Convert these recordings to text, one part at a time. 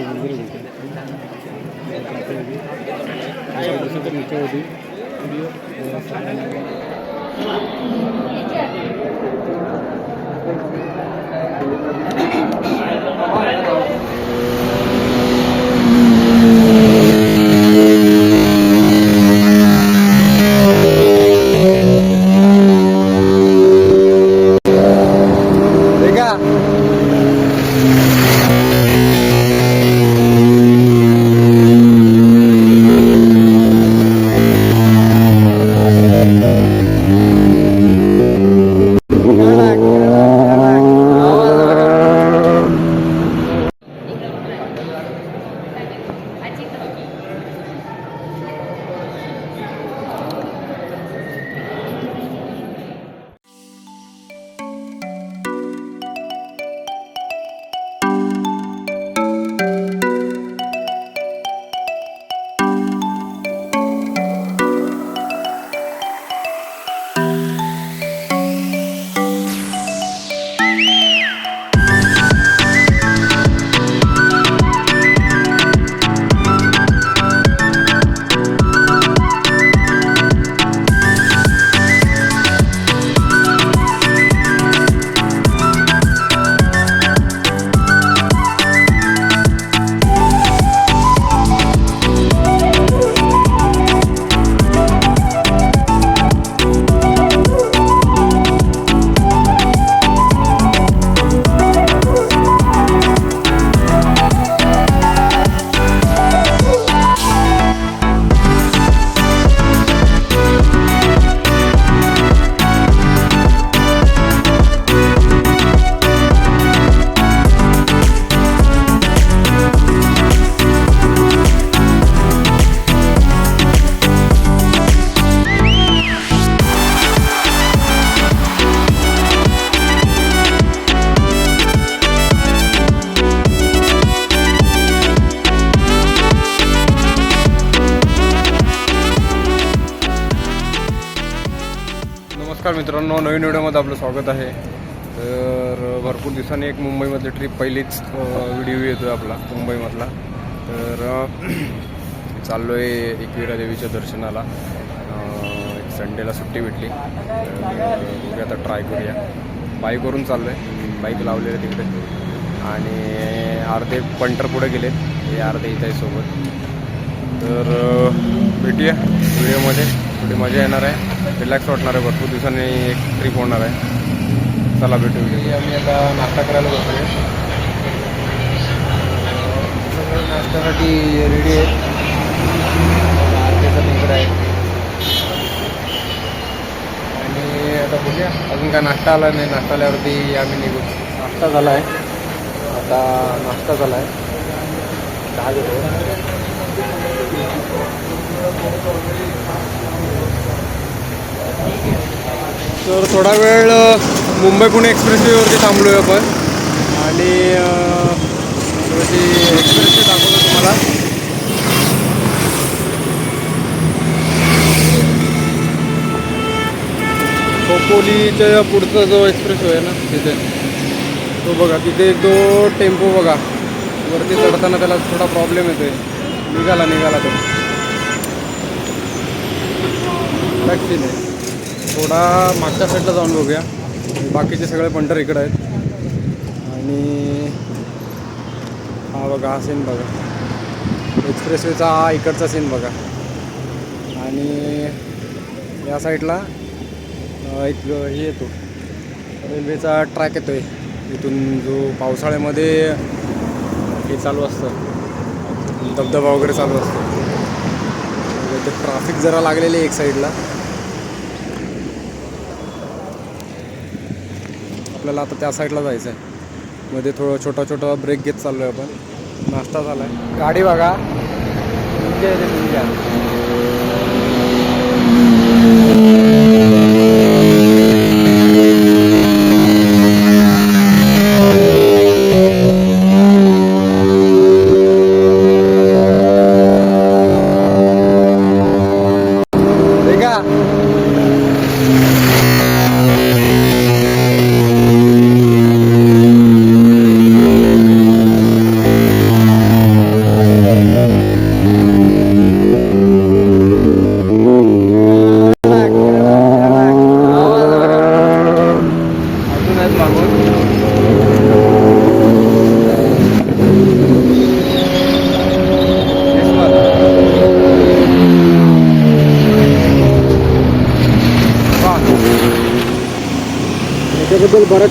मंदिर होते मित्रांनो नवीन व्हिडिओमध्ये आपलं स्वागत आहे. तर भरपूर दिवसांनी एक मुंबईमधली ट्रिप पहिलीच व्हिडिओ येतो आहे आपला मुंबईमधला. तर चाललो आहे एकविरा देवीच्या दर्शनाला. एक संडेला सुट्टी भेटली. तर आता ट्राय करूया. बाईकवरून चाललो आहे बाईक लावलेलं आहे तिकडे. आणि अर्धे पंटर पुढे गेले हे अर्धे इथे आहे सोबत. तर भेटूया व्हिडिओमध्ये थोडी मजा येणार आहे? रिलॅक्स वाटणार आहे भरपूर दिवसांनी एक ट्रिप होणार आहे. चला भेटू. आम्ही आता नाश्ता करायला बसलो आहे नाश्त्यासाठी रेडी आहे. आरतीचा आहे. आणि आता बघूया अजून काय नाश्ता आला नाही नाश्ता आल्यावरती आम्ही निघू. नाश्ता झाला आहे. आता नाश्ता झाला आहे. दहा घेतो तर थोडा वेळ मुंबई पुणे एक्सप्रेसवेवरती थांबलो आहे आपण. आणि थोडीशी एक्सप्रेसवे दाखवतो तुम्हाला. खोपोलीच्या पुढचा जो एक्सप्रेसवे आहे ना तिथे. तो बघा तिथे एक दो टेम्पो बघा. वरती चढताना त्याला थोडा प्रॉब्लेम येतोय. निघाला निघाला तो. टॅक्सी नाही थोडा मागच्या साईडला जाऊन बघूया. बाकीचे सगळे पंटर इकडे आहेत. आणि हा बघा हा सीन बघा. एक्सप्रेसवेचा हा इकडचा सीन बघा. आणि या साईडला एक हे येतो. रेल्वेचा ट्रॅक येतो आहे इथून जो पावसाळ्यामध्ये हे चालू असतं. धबधबा वगैरे चालू असतो. म्हणजे ते ट्राफिक जरा लागलेले आहे एक साईडला आपल्याला आता त्या साईडला जायचं आहे मध्ये थोडं छोटा छोटा ब्रेक घेत चाललो आहे आपण. नाश्ता झाला आहे गाडी बघा. म्हणजे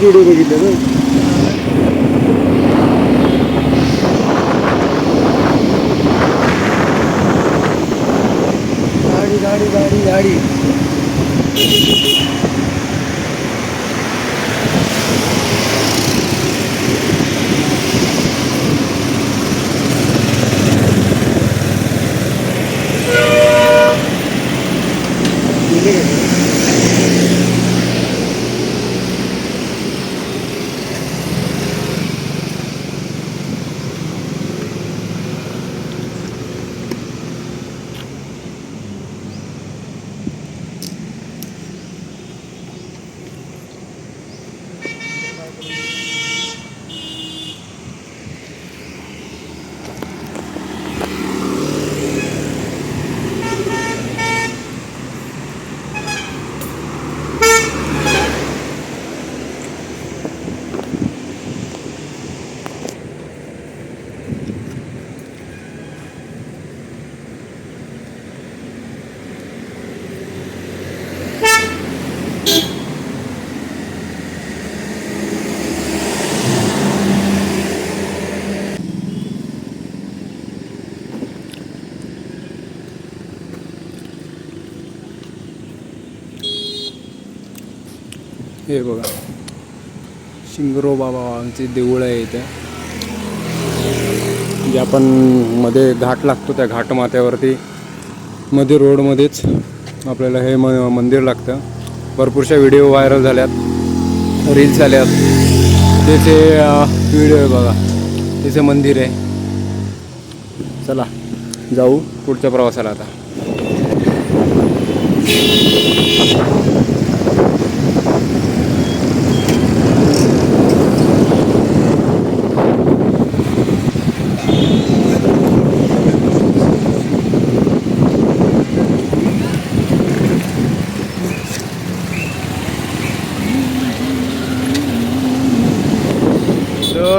ಯೂಟ್ಯೂಬ್ ಬಗ್ಗೆ हे बघा. शिंगरो बाबांचे देऊळ आहे इथे. जे आपण मध्ये घाट लागतो त्या घाट माथ्यावरती. मध्ये रोडमध्येच आपल्याला हे म मंदिर लागतं. भरपूरशा व्हिडिओ व्हायरल झाल्यात. रील्स आल्यात. त्याचे व्हिडिओ आहे बघा. त्याचे मंदिर आहे. चला जाऊ पुढच्या प्रवासाला आता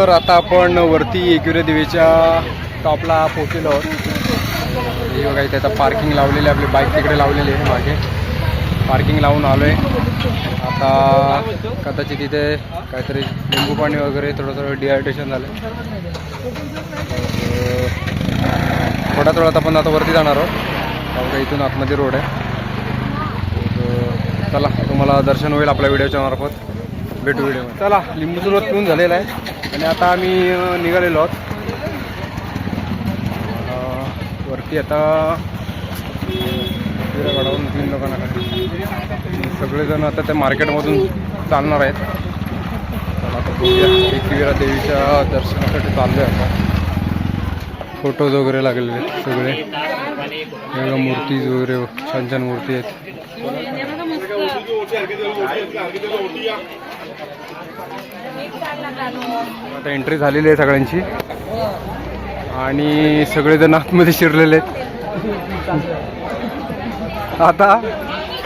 तर आता आपण वरती एकविरा देवीच्या टॉपला पोहोचलेलो आहोत. हे बघा इथे आता पार्किंग लावलेली आहे आपली बाईक तिकडे लावलेली आहे मागे. पार्किंग लावून आलो आहे आता कदाचित इथे काहीतरी लिंबू पाणी वगैरे थोडं थोडं डिहायड्रेशन झालं थोड्या थोडा आपण आता वरती जाणार आहोत. का इथून आतमध्ये रोड आहे. चला तुम्हाला दर्शन होईल आपल्या व्हिडिओच्या मार्फत. भेटू व्हिडिओ चला लिंबू सुरुवात पिऊन झालेला आहे. आणि आता आम्ही निघालेलो आहोत. वरती आता गडावरून तीन लोकांना सगळेजण आता त्या मार्केटमधून चालणार आहेत. चला आता बघूया. एकविरा देवीच्या दर्शनासाठी चाललो आहे आता. फोटोज वगैरे लागलेले आहेत सगळे. वेगळ्या मूर्तीज वगैरे छान छान मूर्ती आहेत. आता एंट्री झालेली आहे सगळ्यांची. आणि सगळेजण आतमध्ये शिरलेले आहेत. आता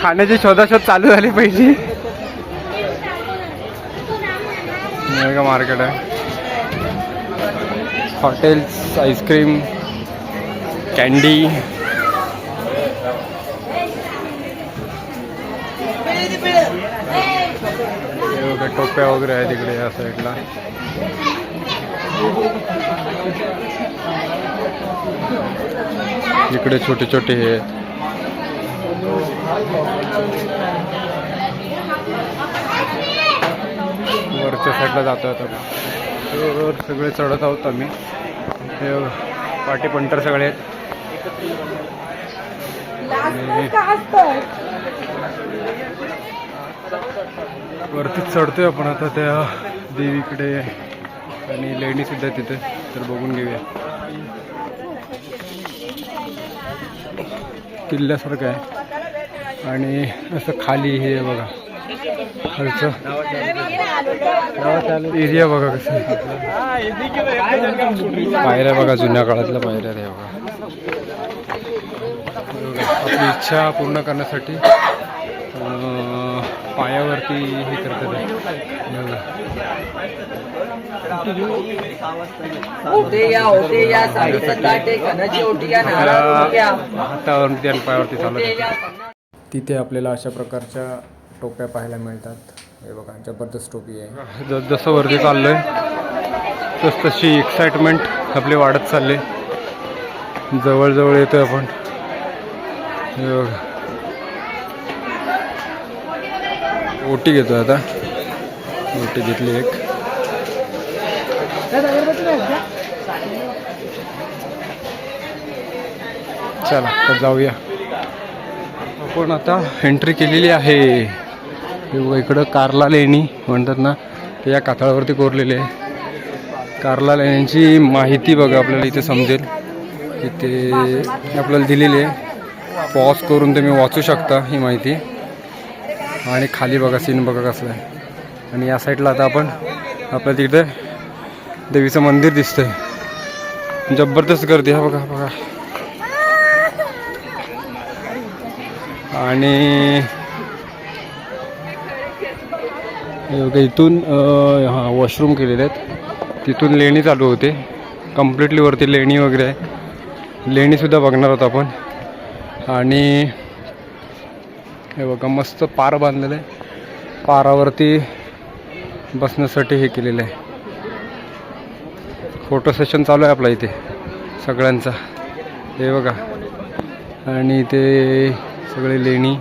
खाण्याची शोधाशोध चालू झाली पाहिजे का मार्केट आहे. हॉटेल्स आईस्क्रीम कॅन्डी टोप्या वगैरे आहे तिकडे या साईडला. इकडे छोटे छोटे हे आहेत. वरच्या साईडला जातो आता. सगळे चढत आहोत आम्ही. हे बघा, पाटी पंटर सगळे आहेत. वरतीच चढतोय आपण आता त्या देवीकडे आणि लेणी सुद्धा तिथे तर बघून घेऊया. किल्ल्यासारखं आहे. आणि असं खाली हे आहे बघा खालचं एरिया बघा कसं आहे. पायऱ्या बघा जुन्या काळातल्या पायऱ्या रे बघा. आपली इच्छा पूर्ण करण्यासाठी पायावरती हे करतात. हे आणि पायावरती चालत तिथे आपल्याला अशा प्रकारच्या टोप्या पाहायला मिळतात. हे बघा जबरदस्त टोपी आहे. जस जसं वरती चाललोय तस तशी एक्साइटमेंट आपली वाढत चालली. जवळजवळ येतोय आपण. हे बघा. ओटी घेतो आता. ओटी घेतली एक. चला तर जाऊया. आपण आता एंट्री केलेली आहे. इकडं कारला लेणी म्हणतात ना ते या कातळावरती कोरलेले आहे. कारला लेण्यांची माहिती बघा आपल्याला इथे समजेल. इथे आपल्याला दिलेली आहे. पॉज करून तुम्ही वाचू शकता ही माहिती. आणि खाली बघा सीन बघा कसलं आहे. आणि या साईडला आता आपण आपल्या तिकडे देवीचं मंदिर दिसतंय. जबरदस्त गर्दी हा बघा बघा. आणि इथून हां वॉशरूम केलेले आहेत. तिथून लेणी चालू होते. कम्प्लिटली वरती लेणी वगैरे आहे. लेणीसुद्धा बघणार आहोत आपण. आणि हे बघा मस्त पार बांधलेलं आहे. पारावरती बसण्यासाठी हे केलेलं आहे. फोटो सेशन चालू आहे आपला इथे सगळ्यांचा. हे बघा. आणि इथे सगळे लेणी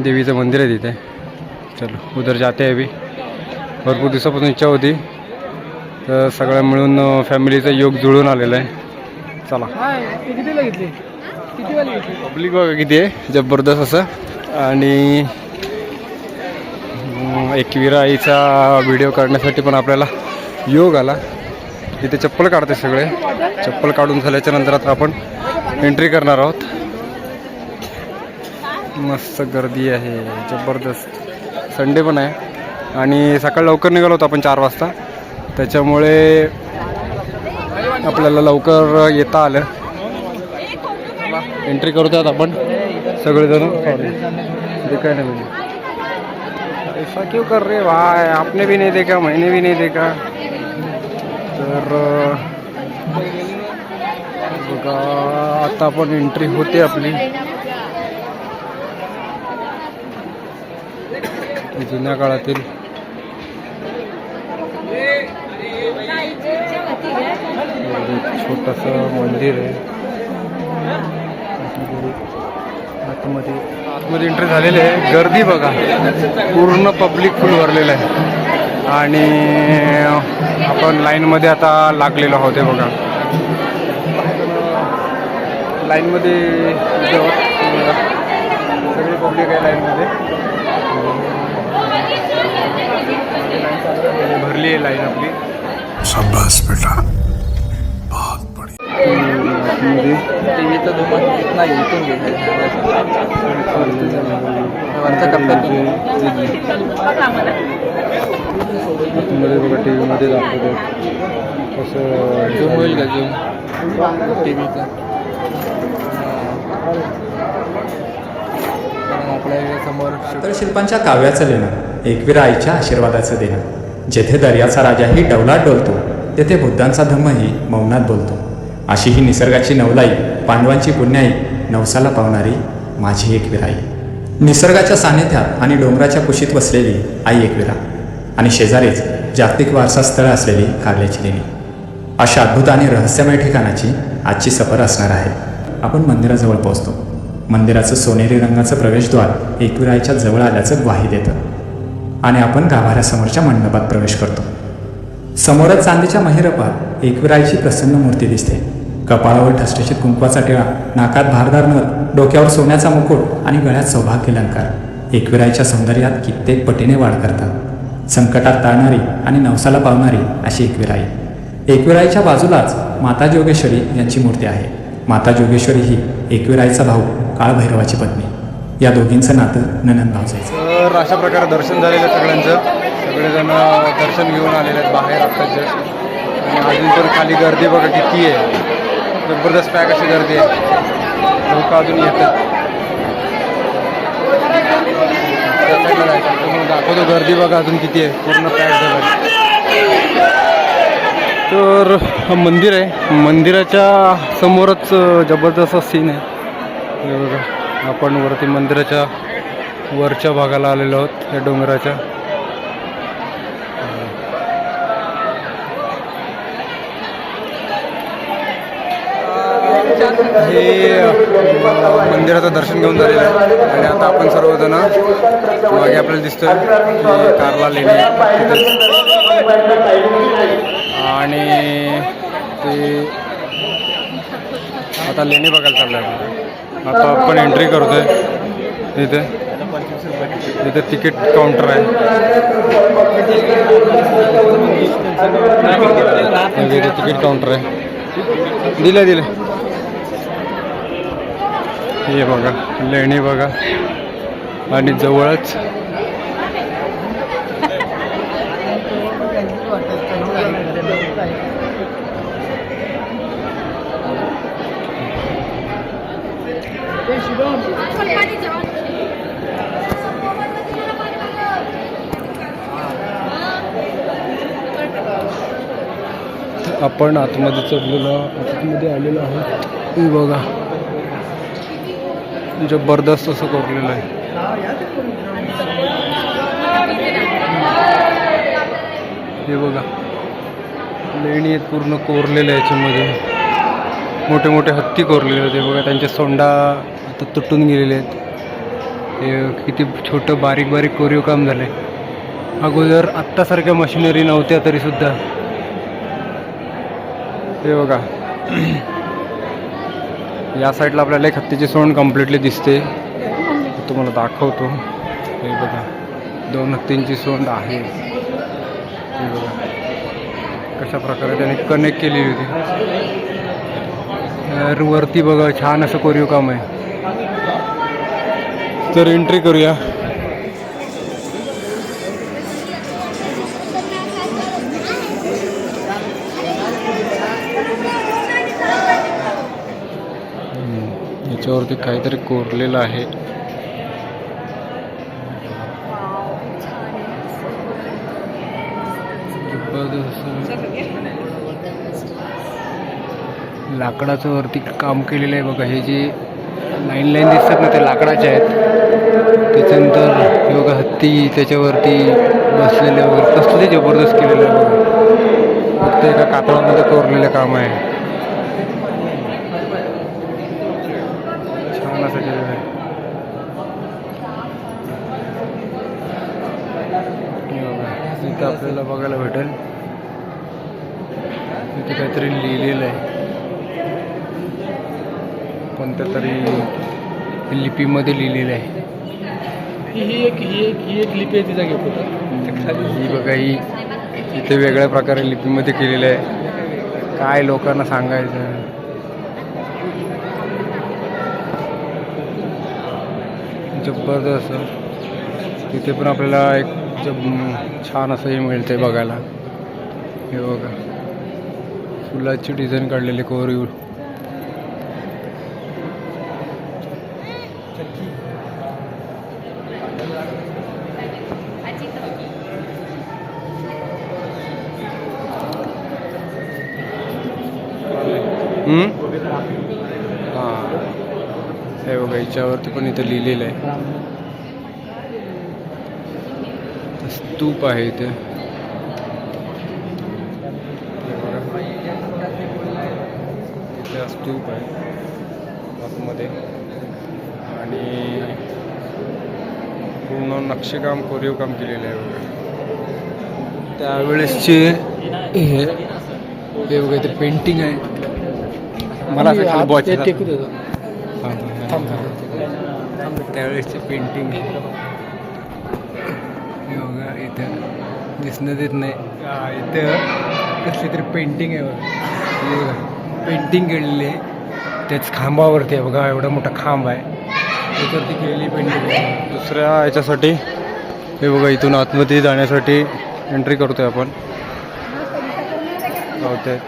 देवीचं मंदिर आहे तिथे. चलो उधर जाते आहे बी. भरपूर दिवसापासून इच्छा होती. तर सगळ्या मिळून फॅमिलीचा योग जुळून आलेला आहे. चला. पब्लिक बघा किती आहे. जबरदस्त असं. आणि एक विराईचा आईचा व्हिडिओ काढण्यासाठी पण आपल्याला योग आला. इथे चप्पल काढते सगळे. चप्पल काढून झाल्याच्यानंतर आता आपण एंट्री करणार आहोत. मस्त गर्दी आहे. जबरदस्त. संडे पण आहे. आणि सकाळ लवकर निघालो होतो आपण चार वाजता. त्याच्यामुळे आपल्याला लवकर येता आलं. एंट्री करतोय आपण. सगळेजण? सॉरी म्हणजे काय नाही म्हणजे. ऐसा क्यों कर रहे हो? भाई आपने भी नहीं देखा मैंने भी नहीं देखा. तर बघा आता पण एंट्री होते आपली. जुन्या काळातील. छोटस मंदिर आहे. आतमध्ये. आतमध्ये एंट्री झालेली आहे. गर्दी बघा. पूर्ण पब्लिक फुल भरलेलं आहे. आणि आपण लाईनमध्ये आता लागलेलो आहोत हे बघा. लाईनमध्ये सगळे पब्लिक आहे लाईनमध्ये भरली आहे लाईन आपली. बेटा. आतमध्ये टीव्हीचं इथून कप्प्यातून मध्ये बघा टी व्हीमध्ये दाखवतात कसं झूम होईल का झूम? टीव्हीचं. आपल्यासमोर तर शिल्पांच्या काव्याचं लेणं एकविरा आईच्या आशीर्वादाचं देणं. जेथे दर्याचा राजाही डौलात डोलतो तेथे बुद्धांचा धम्मही मौनात बोलतो. अशी ही निसर्गाची नवलाई पांडवांची पुण्याई नवसाला पावणारी माझी एकविराई निसर्गाच्या सानिध्यात आणि डोंगराच्या कुशीत वसलेली आई एकविरा आणि शेजारीच जागतिक वारसा स्थळ असलेली कागल्याची लेणी. अशा अद्भुत आणि रहस्यमय ठिकाणाची आजची सफर असणार आहे. आपण मंदिराजवळ पोहोचतो. मंदिराचं सोनेरी रंगाचं प्रवेशद्वार एकविरायच्या जवळ आल्याचं ग्वाही देतं. आणि आपण गाभाऱ्यासमोरच्या मंडपात प्रवेश करतो. समोरच चांदीच्या महिरपात एकविरायची प्रसन्न मूर्ती दिसते. कपाळावर ठसठशीत कुंकवाचा टिळा नाकात भारदार नथ डोक्यावर सोन्याचा मुकुट आणि गळ्यात सौभाग्य अलंकार. एकविराईच्या सौंदर्यात कित्येक पटीने वाढ करतात. संकटात ताळणारी आणि नवसाला पावणारी अशी एकविराई. एकविराईच्या बाजूलाच माता जोगेश्वरी यांची मूर्ती आहे. माता जोगेश्वरी ही एकविराईचा भाऊ काळभैरवाची पत्नी. या दोघींचं नातं ननंद भावजायचं तर अशा प्रकारे दर्शन झालेलं सगळ्यांचं. सगळेजण दर्शन घेऊन आलेले आहेत बाहेर आत्ताचे. आणि अजून तर खाली गर्दी बघा किती आहे. जबरदस्त पॅक अशी गर्दी आहे. लोक अजून येतात दाखवतो गर्दी बघा अजून किती आहे. पूर्ण पॅक झालं. तर मंदिर आहे. मंदिराच्या समोरच जबरदस्त सीन आहे. बघा आपण वरती मंदिराच्या वरच्या भागाला आलेलो आहोत या डोंगराच्या. हे मंदिराचं दर्शन घेऊन झालेलं आहे. आणि आता आपण सर्वजण मागे आपल्याला दिसतोय की कारला लेणी आणि ते आता लेणी बघायला चाललं आहे आता आपण एंट्री करतोय इथे इथे तिकीट काउंटर आहे. तिकीट काउंटर आहे. दिलं दिलं हे बघा लेणी बघा. आणि जवळच. आपण आतमध्ये चढलेलो आतमध्ये आलेलो आहोत. बघा. जबरदस्त असं कोरलेलं आहे. हे बघा. लेणी आहेत पूर्ण कोरलेल्या याच्यामध्ये. मोठे मोठे हत्ती कोरलेले होते. बघा त्यांचे सोंडा आता तुटून गेलेले आहेत. हे किती छोटं बारीक बारीक कोरीव काम झालं आहे अगोदर आत्तासारख्या मशिनरी नव्हत्या तरीसुद्धा. हे बघा. या साईडला आपल्याला एक हत्तीची सोंड कम्प्लिटली दिसते. तुम्हाला दाखवतो. हे बघा दोन हत्तींची सोंड आहे. हे बघा कशा प्रकारे त्याने कनेक्ट केली होती. तर वरती बघा छान असं कोरीव काम आहे. तर एंट्री करूया. मध्ये काहीतरी कोरलेलं आहे. लाकडाचं वरती काम केलेलं आहे बघा. हे जे लाईन लाईन दिसतात ना ते लाकडाचे आहेत. त्याच्यानंतर हे बघा हत्ती त्याच्यावरती बसलेले वगैरे. कसले जबरदस्त केलेलं आहे बघा. फक्त एका कातळामध्ये कोरलेलं काम आहे छान असं केलेलं आहे हे बघा इथं आपल्याला बघायला भेटेल. इथे काहीतरी लिहिलेलं आहे. कोणत्या तरी लिपीमध्ये लिहिलेलं आहे. ही एक ही एक ही एक लिपी आहे तिचा घेतो ही बघा ही इथे वेगळ्या प्रकारे लिपीमध्ये केलेलं आहे. काय लोकांना सांगायचं. जबरदस्त. तिथे पण आपल्याला एक जब छान असं हे मिळतंय बघायला. हे बघा. फुलाची डिझाईन काढलेली कोरीव? हां. हे बघा याच्यावरती पण इथं लिहिलेलं आहे. स्तूप आहे इथे. स्तूप आहे आतमध्ये आणि पूर्ण नक्षीकाम कोरीव काम केलेलं आहे बघा त्यावेळेसचे हे हे इथे पेंटिंग आहे मला त्यावेळेसचे पेंटिंग आहे इथं दिसणं देत नाही. इथं कसली तरी पेंटिंग आहे बघा. पेंटिंग केलेली आहे. त्याच खांबावरती आहे बघा एवढा मोठा खांब आहे. त्याच्यावरती केलेली पेंटिंग आहे दुसऱ्या याच्यासाठी हे बघा इथून आतमध्ये जाण्यासाठी एंट्री करतोय आपण. लावतोय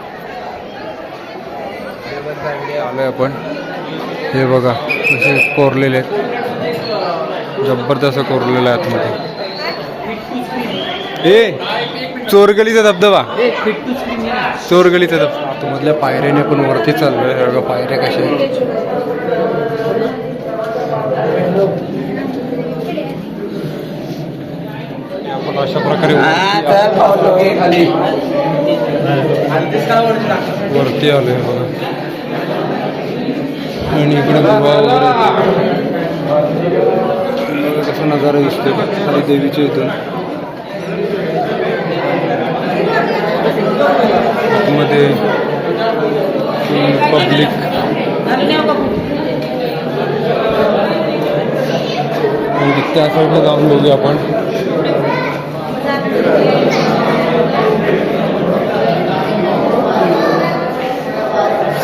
आलोय आपण. हे बघा असे कोरलेले आहेत. जबरदस्त कोरलेलं आहे आतमध्ये. ए चोरगलीचा धबधबा. चोरगलीचा धबधबा आतमधल्या पायऱ्याने पण वरती चाललोय. हे बघा पायऱ्या कशा आहेत? आपण अशा प्रकारे हा वरती आलोय बघा. आणि इकडे गुहा वगैरे बघा कसा नजारा दिसतोय. देवीच्या इथून. मध्ये पब्लिक त्या साईडला जाऊन बघूया आपण.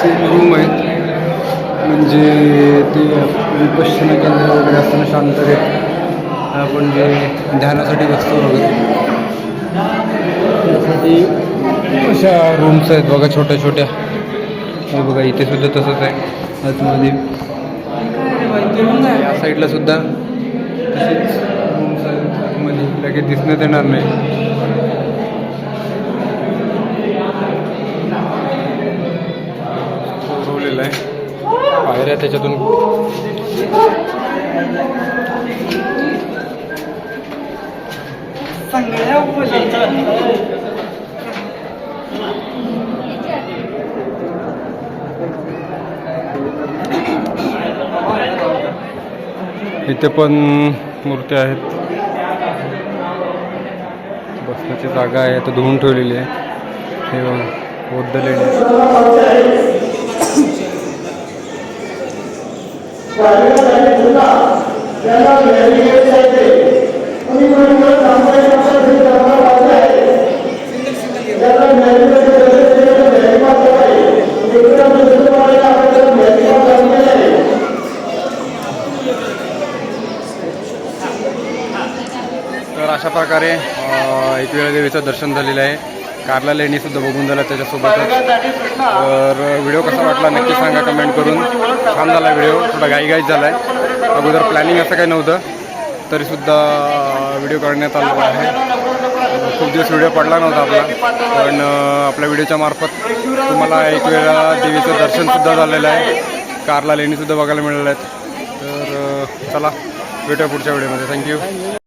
सेम रूम आहेत म्हणजे ते विपश्यना केंद्र वगैरे असताना शांततेत आपण जे ध्यानासाठी बसतो वगैरे. त्यासाठी अशा रूम्स आहेत बघा छोट्या छोट्या हे बघा इथे सुद्धा तसंच आहे आतमध्ये. या साईडला सुद्धा तसेच रूम्स आहेत आतमध्ये. लगेच दिसण्यात येणार नाही. आहे. पायऱ्या त्याच्यातून. इथे पण मूर्त्या आहेत. बसण्याची जागा आहे आता धुवून ठेवलेली आहे. हे बघा, आहे लेणी तर अशा प्रकारे अ, एकविरा देवीचं दर्शन झालेलं आहे. कारला लेणीसुद्धा बघून झालं त्याच्यासोबतच. तर व्हिडिओ कसा वाटला नक्की सांगा कमेंट करून. छान झाला व्हिडिओ. थोडा घाईघाईत झाला आहे अगोदर प्लॅनिंग असं काही नव्हतं. तरीसुद्धा व्हिडिओ करण्यात आलेला आहे. खूप दिवस व्हिडिओ पडला नव्हता आपला. पण आपल्या व्हिडिओच्या मार्फत तुम्हाला एक वेळा देवीचं दर्शनसुद्धा झालेलं आहे. कारला लेणीसुद्धा बघायला मिळाल्या आहेत तर चला भेटूया पुढच्या व्हिडिओमध्ये. थँक्यू